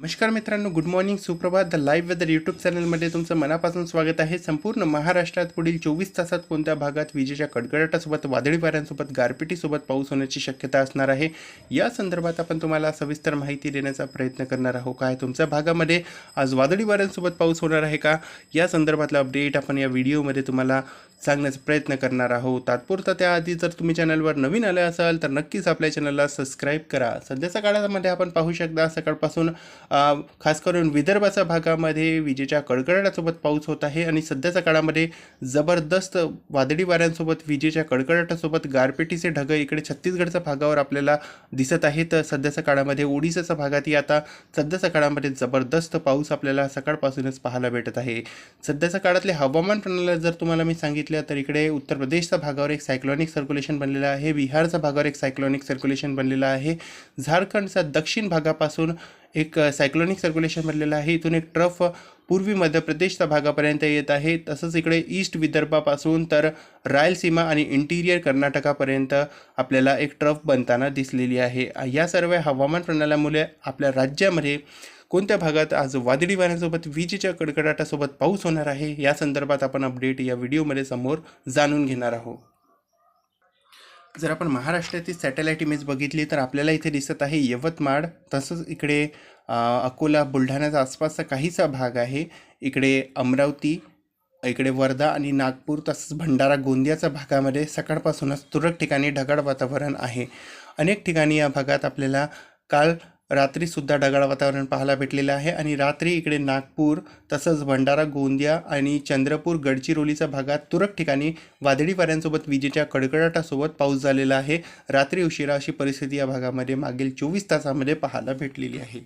नमस्कार मित्रांनो good morning सुप्रभात. द लाईव्ह वेदर यूट्यूब चॅनलमध्ये तुमचं मनापासून स्वागत आहे. संपूर्ण महाराष्ट्रात पुढील चोवीस तासात कोणत्या भागात विजेच्या कडकडाटासोबत वादळी वाऱ्यांसोबत गारपिटीसोबत पाऊस होण्याची शक्यता असणार आहे? या संदर्भात आपण तुम्हाला सविस्तर माहिती देण्याचा प्रयत्न करणार आहोत. काय तुमच्या भागामध्ये आज वादळी वाऱ्यांसोबत पाऊस होणार आहे का? या संदर्भातला अपडेट आपण या व्हिडिओमध्ये तुम्हाला सांगण्याचा प्रयत्न करणार आहोत. तात्पुरता त्याआधी जर तुम्ही चॅनलवर नवीन आले असाल तर नक्कीच आपल्या चॅनलला सबस्क्राईब करा. सध्याच्या काळामध्ये आपण पाहू शकता सकाळपासून खास करून विदर्भाच्या भागामध्ये विजेच्या कडकडाटासोबत पाऊस होत आहे आणि सध्याच्या काळामध्ये जबरदस्त वादळी वाऱ्यांसोबत विजेच्या कडकडाटासोबत गारपेटीचे ढग इकडे छत्तीसगडच्या भागावर आपल्याला दिसत आहेत. सध्याच्या काळामध्ये ओडिसाच्या भागातही आता सध्याच्या काळामध्ये जबरदस्त पाऊस आपल्याला सकाळपासूनच पाहायला भेटत आहे. सध्याच्या काळातले हवामान प्रणाली जर तुम्हाला मी सांगितलं तर इकडे उत्तर प्रदेशच्या भागावर एक सायक्लॉनिक सर्क्युलेशन बनलेलं आहे बिहारच्या भागावर एक सायक्लॉनिक सर्क्युलेशन बनलेलं आहे झारखंडचा दक्षिण भागापासून एक सायक्लॉनिक सर्क्युलेशन बनलेलं आहे इथून एक ट्रफ पूर्वी मध्य प्रदेशच्या भागापर्यंत येत आहे तसंच इकडे ईस्ट विदर्भापासून तर रायलसीमा आणि इंटिरियर कर्नाटकापर्यंत आपल्याला एक ट्रफ बनताना दिसलेली आहे. या सर्व हवामान प्रणाल्यामुळे आपल्या राज्यामध्ये कोणत्या भागात आज वादळी वाऱ्यांसोबत विजेच्या कडकडाटासोबत पाऊस होणार आहे? या संदर्भात आपण अपडेट या व्हिडिओमध्ये समोर जाणून घेणार आहोत. जर आपण महाराष्ट्रातील सॅटेलाईट इमेज बघितली तर आपल्याला इथे दिसत आहे यवतमाळ. तसंच इकडे अकोला बुलढाण्याचा आसपासचा काहीसा भाग आहे. इकडे अमरावती इकडे वर्धा आणि नागपूर तसंच भंडारा गोंदियाच्या भागामध्ये सकाळपासूनच तुरळक ठिकाणी ढगाळ वातावरण आहे. अनेक ठिकाणी या भागात आपल्याला काल रात्रीसुद्धा ढगाळ वातावरण पाहायला भेटलेलं आहे आणि रात्री इकडे नागपूर तसंच भंडारा गोंदिया आणि चंद्रपूर गडचिरोलीच्या भागात तुरळक ठिकाणी वादळी वाऱ्यांसोबत विजेच्या कडकडाटासोबत पाऊस झालेला आहे. रात्री उशिरा अशी परिस्थिती या भागामध्ये मागील चोवीस तासामध्ये पाहायला भेटलेली आहे.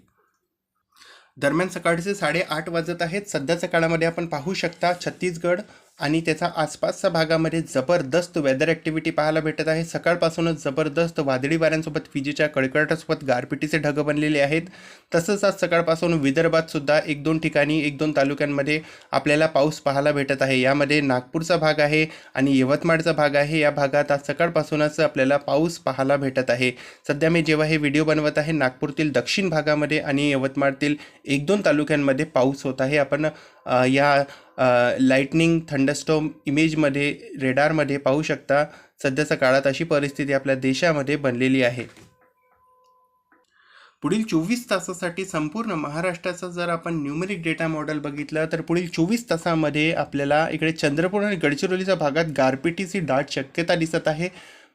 दरम्यान सकाळचे साडेआठ वाजत आहेत. सध्याच्या काळामध्ये आपण पाहू शकता छत्तीसगड आणि त्याचा आसपासच्या भागामध्ये जबरदस्त वेदर ॲक्टिव्हिटी पाहायला भेटत आहे. सकाळपासूनच जबरदस्त वादळी वाऱ्यांसोबत विजेच्या कडकडाटासोबत गारपिटीचे ढग बनलेले आहेत. तसंच आज सकाळपासून विदर्भातसुद्धा एक दोन ठिकाणी एक दोन तालुक्यांमध्ये आपल्याला पाऊस पाहायला भेटत आहे. यामध्ये नागपूरचा भाग आहे आणि यवतमाळचा भाग आहे. या भागात आज सकाळपासूनच आपल्याला पाऊस पाहायला भेटत आहे. सध्या मी जेव्हा हे व्हिडिओ बनवत आहे नागपूरतील दक्षिण भागामध्ये आणि यवतमाळतील एक दोन तालुक्यांमध्ये पाऊस होत आहे. आपण या लाईटनिंग थंडस्टोम इमेजमध्ये रेडारमध्ये पाहू शकता सध्याच्या काळात अशी परिस्थिती आपल्या देशामध्ये बनलेली आहे. पुढील चोवीस तासासाठी संपूर्ण महाराष्ट्राचा जर आपण न्यूमेरिक डेटा मॉडेल बघितलं तर पुढील चोवीस तासामध्ये आपल्याला इकडे चंद्रपूर आणि गडचिरोलीच्या भागात गारपिटीची दाट शक्यता दिसत आहे.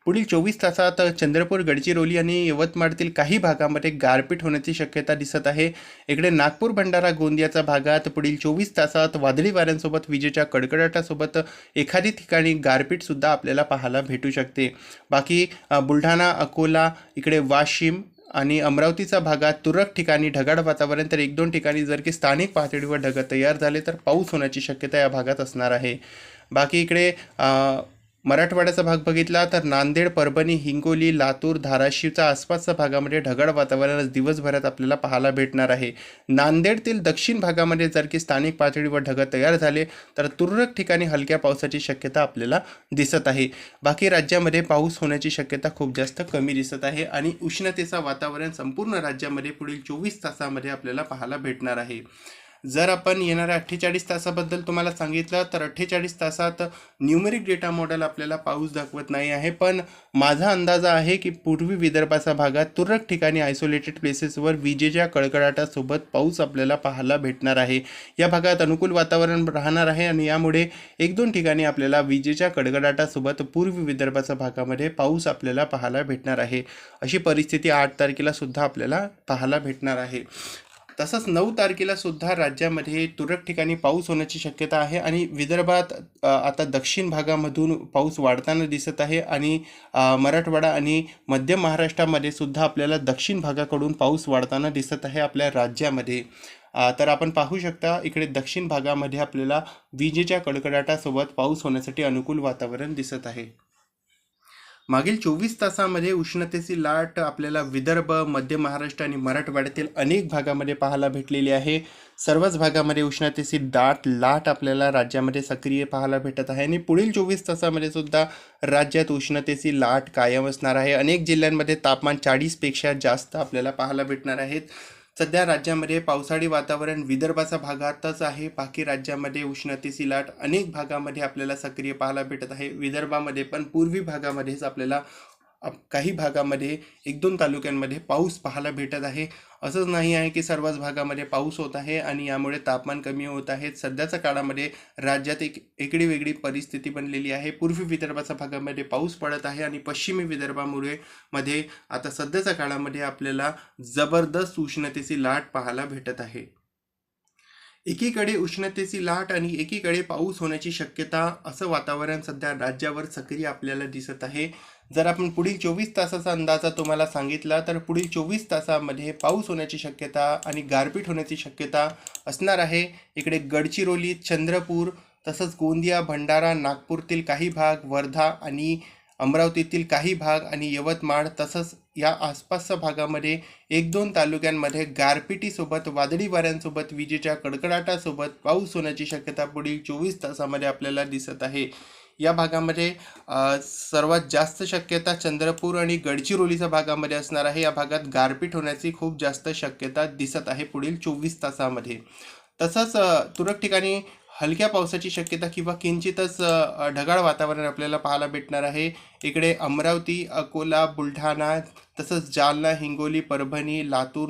पुढील चोवीस तासात चंद्रपूर गडचिरोली आणि यवतमाळतील काही भागामध्ये गारपीट होण्याची शक्यता दिसत आहे. इकडे नागपूर भंडारा गोंदियाच्या भागात पुढील चोवीस तासात वादळी वाऱ्यांसोबत विजेच्या कडकडाटासोबत एखादी ठिकाणी गारपीटसुद्धा आपल्याला पाहायला भेटू शकते. बाकी बुलढाणा अकोला इकडे वाशिम आणि अमरावतीचा भागात तुरळक ठिकाणी ढगाळ वातावरण तर एक दोन ठिकाणी जर की स्थानिक पातळीवर ढग तयार झाले तर पाऊस होण्याची शक्यता या भागात असणार आहे. बाकी इकडे मराठवाड्याचा भाग बघितला तर नांदेड परभणी हिंगोली लातूर धाराशिवच्या आसपासच्या भागामध्ये ढगाळ वातावरण दिवसभरात आपल्याला पाहायला भेटणार आहे. नांदेडतील दक्षिण भागामध्ये जर की स्थानिक पातळीवर ढग तयार झाले तर तुरळक ठिकाणी हलक्या पावसाची शक्यता आपल्याला दिसत आहे. बाकी राज्यामध्ये पाऊस होण्याची शक्यता खूप जास्त कमी दिसत आहे आणि उष्णतेचं वातावरण संपूर्ण राज्यामध्ये पुढील चोवीस तासामध्ये आपल्याला पाहायला भेटणार आहे. जर आपण येणाऱ्या अठ्ठेचाळीस तासाबद्दल तुम्हाला सांगितलं तर अठ्ठेचाळीस तासात न्यूमेरिक डेटा मॉडेल आपल्याला पाऊस दाखवत नाही आहे. पण माझा अंदाज आहे की पूर्वी विदर्भाच्या भागात तुरळक ठिकाणी आयसोलेटेड प्लेसेसवर विजेच्या कडकडाटासोबत पाऊस आपल्याला पाहायला भेटणार आहे. या भागात अनुकूल वातावरण राहणार आहे आणि यामुळे एक दोन ठिकाणी आपल्याला विजेच्या कडकडाटासोबत पूर्व विदर्भाच्या भागामध्ये पाऊस आपल्याला पाहायला भेटणार आहे. अशी परिस्थिती आठ तारखेला सुद्धा आपल्याला पाहायला भेटणार आहे. तसंच नऊ तारखेला सुद्धा राज्यामध्ये तुरळक ठिकाणी पाऊस होण्याची शक्यता आहे आणि विदर्भात आता दक्षिण भागामधून पाऊस वाढताना दिसत आहे आणि मराठवाडा आणि मध्य महाराष्ट्रामध्ये सुद्धा आपल्याला दक्षिण भागाकडून पाऊस वाढताना दिसत आहे आपल्या राज्यामध्ये. तर आपण पाहू शकता इकडे दक्षिण भागामध्ये आपल्याला विजेच्या कडकडाटासोबत पाऊस होण्यासाठी अनुकूल वातावरण दिसत आहे. मागील चोवीस तासामध्ये उष्णतेची लाट आपल्याला विदर्भ मध्य महाराष्ट्र आणि मराठवाड्यातील अनेक भागामध्ये पाहायला भेटलेली आहे. सर्वच भागामध्ये उष्णतेची दाट लाट आपल्याला राज्यामध्ये सक्रिय पाहायला भेटत आहे आणि पुढील चोवीस तासामध्ये सुद्धा राज्यात उष्णतेची लाट कायम असणार आहे. अनेक जिल्ह्यांमध्ये तापमान चाळीसपेक्षा जास्त आपल्याला पाहायला भेटणार आहेत सध्या राज्यामध्ये पावसाळी वातावरण विदर्भाचा भागातच आहे. बाकी राज्यामध्ये उष्णतेची लाट अनेक भागामध्ये आपल्याला सक्रिय पाहायला भेटत आहे. विदर्भामध्ये पण पूर्वी भागामध्येच आपल्याला काही भागामध्ये एक दोन तालुक्यांमध्ये पाऊस पाहायला भेटत आहे. असंच नाही आहे की सर्वच भागामध्ये पाऊस होत आहे आणि यामुळे तापमान कमी होत आहे. सध्याच्या काळामध्ये राज्यात एक एकडी वेगळी परिस्थिती बनलेली आहे. पूर्वी विदर्भाच्या भागामध्ये पाऊस पडत आहे आणि पश्चिमी विदर्भामुळे मध्ये आता सध्याच्या काळामध्ये आपल्याला जबरदस्त उष्णतेची लाट पाहायला भेटत आहे. एकीकडे उष्णतेची लाट आणि एकीकडे पाऊस होण्याची शक्यता असं वातावरण सध्या राज्यावर सक्रिय आपल्याला दिसत आहे. जर आपण पुढील चोवीस तासाचा अंदाजा तुम्हाला सांगितला तर पुढील चोवीस तासामध्ये पाऊस होण्याची शक्यता आणि गारपीट होण्याची शक्यता असणार आहे. इकडे गडचिरोली चंद्रपूर तसंच गोंदिया भंडारा नागपूरतील काही भाग वर्धा आणि अमरावतीतील काही भाग आणि यवतमाळ तसंच या आसपासच्या भागामध्ये एक दोन तालुक्यांमध्ये गारपिटीसोबत वादळी वाऱ्यांसोबत विजेच्या कडकडाटासोबत पाऊस होण्याची शक्यता पुढील चोवीस तासामध्ये आपल्याला दिसत आहे. या भागामध्ये सर्वात जास्त शक्यता चंद्रपूर आणि गडचिरोलीच्या भागामध्ये असणार आहे. या भागात गारपीट होण्याची खूप जास्त शक्यता दिसत आहे पुढील चोवीस तासामध्ये. तसंच तुरळक ठिकाणी हलक्या पावसाची शक्यता किंवा किंचितच ढगाळ वातावरण आपल्याला पाहायला भेटणार आहे. इकडे अमरावती अकोला बुलढाणा तसंच जालना हिंगोली परभणी लातूर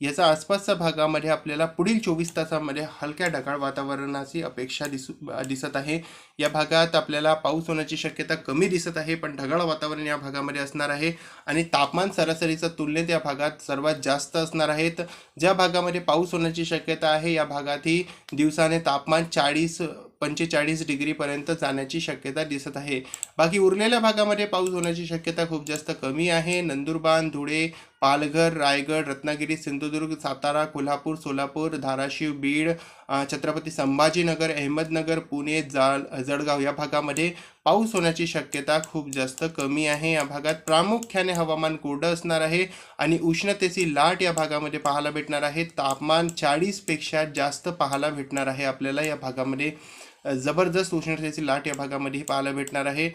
याचा आसपासच्या भागामध्ये आपल्याला पुढील चोवीस तासामध्ये हलक्या ढगाळ वातावरणाची अपेक्षा दिसू दिसत आहे. या भागात आपल्याला पाऊस होण्याची शक्यता कमी दिसत आहे पण ढगाळ वातावरण या भागामध्ये असणार आहे आणि तापमान सरासरीच्या तुलनेत या भागात सर्वात जास्त असणार आहेत. ज्या भागामध्ये पाऊस होण्याची शक्यता आहे या भागातही दिवसाने तापमान चाळीस पंचेचाळीस डिग्रीपर्यंत जाण्याची शक्यता दिसत आहे. बाकी उरलेल्या भागामध्ये पाऊस होण्याची शक्यता खूप जास्त कमी आहे. नंदुरबार धुळे पालघर रायगड रत्नागिरी सिंधुदुर्ग सातारा कोल्हापूर सोलापूर धाराशिव बीड छत्रपती संभाजीनगर अहमदनगर पुणे जाल जळगाव या भागामध्ये पाऊस होण्याची शक्यता खूप जास्त कमी आहे. या भागात प्रामुख्याने हवामान कोरडं असणार आहे आणि उष्णतेची लाट या भागामध्ये पाहायला भेटणार आहे. तापमान चाळीसपेक्षा जास्त पाहायला भेटणार आहे आपल्याला या भागामध्ये. जबरदस्त उष्णतेची लाट या भागामध्ये पाहायला भेटणार आहे.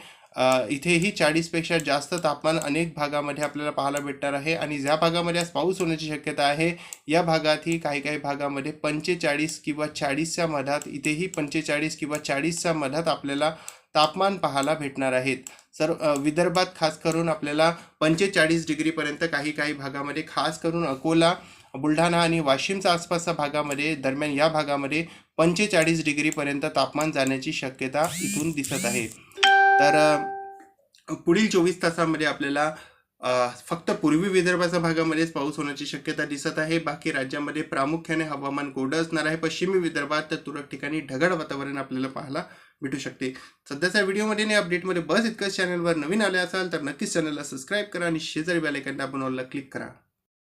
इथेही चाळीसपेक्षा जास्त तापमान अनेक भागामध्ये आपल्याला पाहायला भेटणार आहे. आणि ज्या भागामध्ये आज पाऊस होण्याची शक्यता आहे या भागातही काही काही भागामध्ये पंचेचाळीस किंवा चाळीसच्या मधात इथेही पंचेचाळीस किंवा चाळीसच्या मधात आपल्याला तापमान पाहायला भेटणार आहेत सर विदर्भात खास करून आपल्याला पंचेचाळीस डिग्रीपर्यंत काही काही भागामध्ये खास करून अकोला बुलढाणा आणि वाशिमच्या आसपासच्या भागामध्ये दरम्यान या भागामध्ये पंचेचाळीस डिग्रीपर्यंत तापमान जाण्याची शक्यता इथून दिसत आहे. तर पुढील चोवीस तासामध्ये आपल्याला फक्त पूर्वी विदर्भाच्या भागामध्येच पाऊस होण्याची शक्यता दिसत आहे. बाकी राज्यामध्ये प्रामुख्याने हवामान कोरडं असणार आहे. पश्चिमी विदर्भात तर तुरळक ठिकाणी ढगाळ वातावरण आपल्याला पाहायला भेटू शकते. सध्याच्या व्हिडिओमध्ये आणि अपडेटमध्ये बस इतकंच चॅनलवर नवीन आले असाल तर नक्कीच चॅनलला सबस्क्राईब करा आणि शेजारी बेल आपण दाबून ऑलला क्लिक करा.